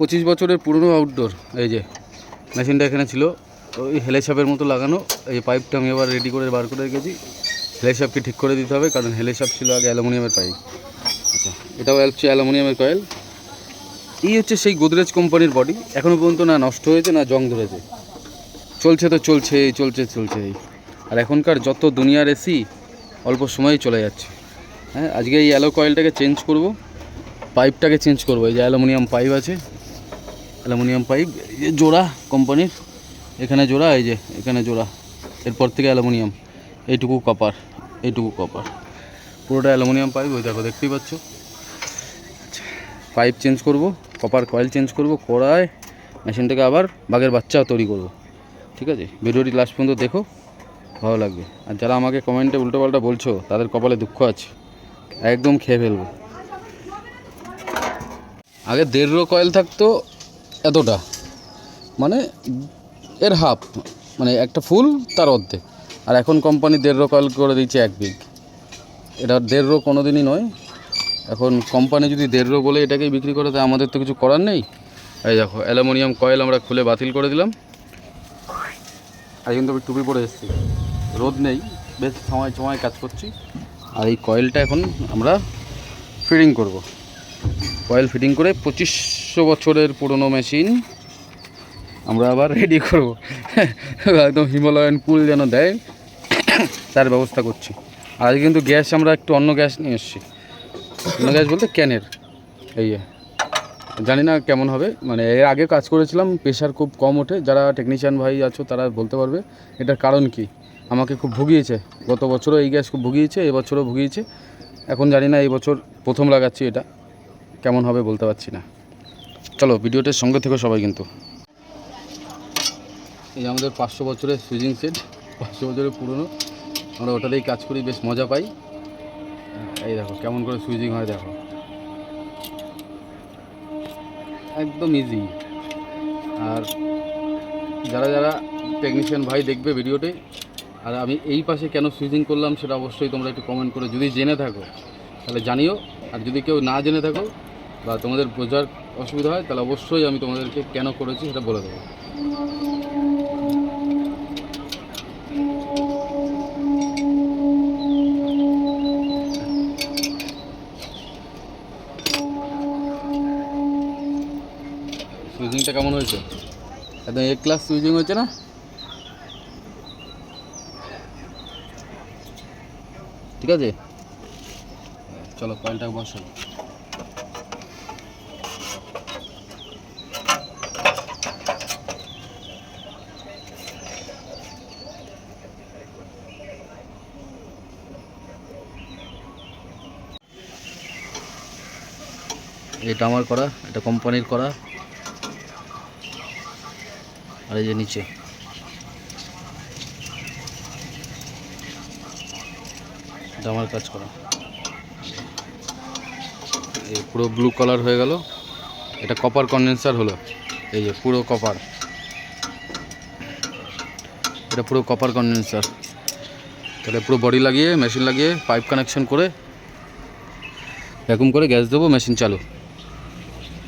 পঁচিশ বছরের পুরনো আউটডোর এই যে মেশিনটা এখানে ছিল, ওই হেলে সাপের মতো লাগানো, এই পাইপটা আমি এবার রেডি করে বার করে রেখেছি। হেলে সাপকে ঠিক করে দিতে হবে, কারণ হেলে সাপ ছিল আগে অ্যালুমিনিয়ামের পাইপ আচ্ছা এটাও হচ্ছে অ্যালুমিনিয়ামের কয়েল এই হচ্ছে সেই গোদরেজ কোম্পানির বডি এখনও পর্যন্ত না নষ্ট হয়েছে, না জং ধরেছে। চলছে তো চলছে চলছে চলছে আর এখনকার যত দুনিয়ার এসি অল্প সময়েই চলে যাচ্ছে। হ্যাঁ আজকে এই অ্যালো কয়েলটাকে চেঞ্জ করব পাইপটাকে চেঞ্জ করব, এই যে অ্যালুমিনিয়াম পাইপ আছে অ্যালুমিনিয়াম পাইপ জোড়া কোম্পানির, এখানে জোড়া, এই যে এখানে জোড়া, এরপর থেকে অ্যালুমিনিয়াম, এইটুকু কপার এইটুকু কপার পুরোটা অ্যালুমিনিয়াম পাইপ, ওই দেখো, দেখতেই পাচ্ছ? পাইপ চেঞ্জ করব কপার কয়েল চেঞ্জ করব করায় মেশিনটাকে আবার বাঘের বাচ্চাও তৈরি করব। ঠিক আছে? ভিডিওটি লাস্ট পর্যন্ত দেখো, ভালো লাগবে। আর যারা আমাকে কমেন্টে উল্টোপাল্টা বলছো, তাদের কপালে দুঃখ আছে। একদম খেয়ে ফেলব। আগে দেড় রো কয়েল থাকতো এতটা। মানে এর হাফ মানে একটা ফুল তার অর্ধেক। আর এখন কোম্পানি দেড় কয়েল করে দিচ্ছে এক বিগ এটা দেড় কোনো দিনই নয়। এখন কোম্পানি যদি দেড় বলে এটাকেই বিক্রি করে তাই আমাদের তো কিছু করার নেই। এই দেখো, অ্যালুমিনিয়াম কয়েল আমরা খুলে বাতিল করে দিলাম। আর কিন্তু আমি টুপি পরে এসেছি। রোদ নেই, বেশ সময় সময় কাজ করছি। আর এই কয়েলটা এখন আমরা ফিটিং করব। কয়েল ফিটিং করে পঁচিশশো বছরের পুরনো মেশিন আমরা আবার রেডি করব। একদম হিমালয়ান কুল যেন দেয়। তার ব্যবস্থা করছি। আজকে কিন্তু গ্যাস আমরা একটু অন্য গ্যাস নিয়ে এসেছি। অন্য গ্যাস বলতে ক্যানের। এই জানি না কেমন হবে। মানে এর আগে কাজ করেছিলাম প্রেশার খুব কম ওঠে। যারা টেকনিশিয়ান ভাই আছো, তারা বলতে পারবে। এটার কারণ কি? আমাকে খুব ভুগিয়েছে। গত বছরও এই গ্যাস খুব ভুগিয়েছে, এবছরও ভুগিয়েছে। এখন জানি না এই বছর প্রথম লাগাচ্ছি এটা। কেমন হবে বলতে পারছি না। চলো, ভিডিওটার সঙ্গে থেকে সবাই কিন্তু। এই আমাদের পাঁচশো বছরের সুইজিং সেট, পাঁচশো বছরের পুরনো। আমরা ওটাতেই কাজ করি, বেশ মজা পাই। এই দেখো, কেমন করে সুইজিং হয় দেখো। একদম ইজি আর যারা যারা টেকনিশিয়ান ভাই দেখবে ভিডিওতে, আর আমি এই পাশে কেন সুইচিং করলাম সেটা অবশ্যই তোমরা একটু কমেন্ট করে যদি জেনে থাকো, তাহলে জানিও। আর যদি কেউ না জেনে থাকো বা তোমাদের বোঝার অসুবিধা হয়, তাহলে অবশ্যই আমি তোমাদেরকে কেন করেছি সেটা বলে দেবো। সুইজিংটা কেমন হয়েছে? একদম এক ক্লাস সুইজিং হয়েছে না? ঠিক আছে? চলো কয়েলটা বসাই এটা আমার করা, এটা কোম্পানির করা। আর এই যে নিচে। আমার কাজ করা। এই পুরো ব্লু কালার হয়ে গেল। এটা কপার কন্ডেন্সার হলো। এই যে পুরো কপার এটা পুরো কপার কন্ডেন্সার তাহলে পুরো বডি লাগিয়ে মেশিন লাগিয়ে পাইপ কানেকশন করে ভ্যাকুম করে গ্যাস দেবো মেশিন চালু।